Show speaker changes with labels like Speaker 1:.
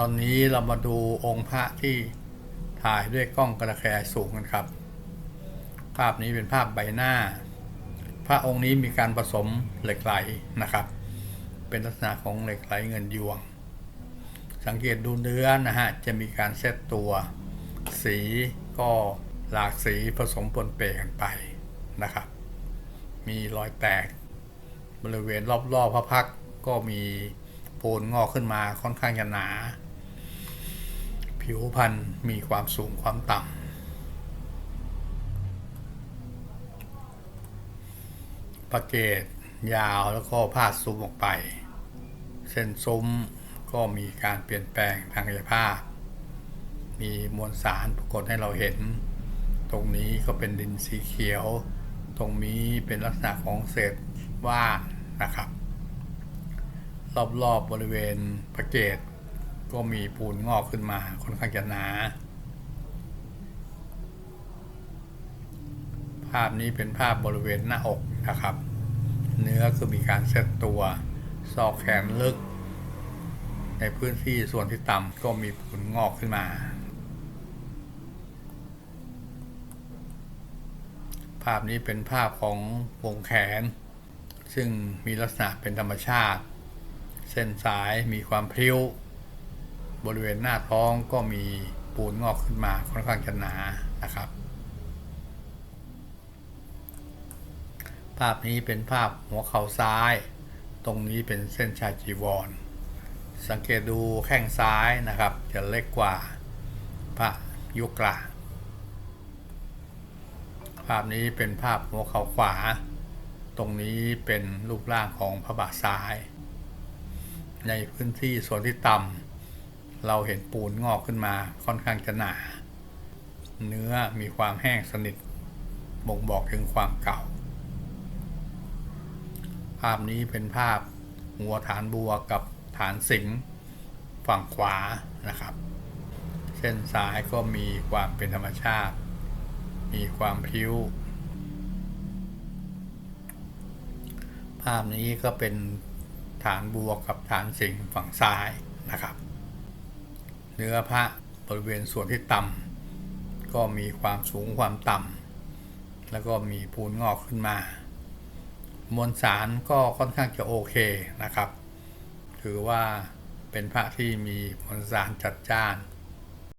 Speaker 1: ตอนนี้เรามาดูองค์พระที่ถ่ายด้วยกล้องกระแสสูงกันครับ ภาพนี้เป็นภาพใบหน้า พระองค์นี้มีการผสมเหล็กไหลนะครับ เป็นลักษณะของเหล็กไหลเงินยวง สังเกตดูเนื้อนะฮะจะมีการเซตตัว สีก็หลากสีผสมปนเปกันไปนะครับ มีรอยแตก บริเวณรอบๆพระพักก็มีโพนงอกขึ้นมาค่อนข้างจะหนา ผิวพรรณมีความสูงความต่ำประเกตยาวแล้วก็พาดซุ้มออกไป เส้นซุ้มก็มีการเปลี่ยนแปลงทางกายภาพ มีมวลสารปรากฏให้เราเห็น ตรงนี้ก็เป็นดินสีเขียว ตรงนี้เป็นลักษณะของเศษว่านนะครับ รอบๆบบริเวณพระเกต ก็มีปูนงอกขึ้นมาค่อนข้างจะหนา ภาพนี้เป็นภาพบริเวณหน้าอกนะครับ เนื้อคือมีการเซตตัวซอกแขนลึก ในพื้นที่ส่วนที่ต่ำก็มีปูนงอกขึ้นมา ภาพนี้เป็นภาพของวงแขน ซึ่งมีลักษณะเป็นธรรมชาติ เส้นสายมีความพริ้ว บริเวณหน้าท้องก็มีปูนงอกขึ้นมาค่อนข้างจะหนานะครับ ภาพนี้เป็นภาพหัวเข่าซ้าย ตรงนี้เป็นเส้นชาจีวร สังเกตดูแข้งซ้ายนะครับ จะเล็กกว่าพระยุกลาภาพนี้เป็นภาพหัวเข่าขวา ตรงนี้เป็นรูปร่างของพระบาทซ้าย ในพื้นที่ส่วนที่ต่ำ เราเห็นปูนงอกขึ้นมาค่อนข้างจะหนา เนื้อมีความแห้งสนิทบ่งบอกถึงความเก่า ภาพนี้เป็นภาพหัวฐานบัวกับฐานสิงห์ฝั่งขวานะครับ เส้นซ้ายก็มีความเป็นธรรมชาติ มีความพิ้ว ภาพนี้ก็เป็นฐานบัวกับฐานสิงห์ฝั่งซ้ายนะครับ เนื้อพระบริเวณส่วนที่ต่ำก็มีความสูงความต่ำแล้วก็มีปูนงอกขึ้นมา มวลสารก็ค่อนข้างจะโอเคนะครับ ถือว่าเป็นพระที่มีมวลสารจัดจ้าน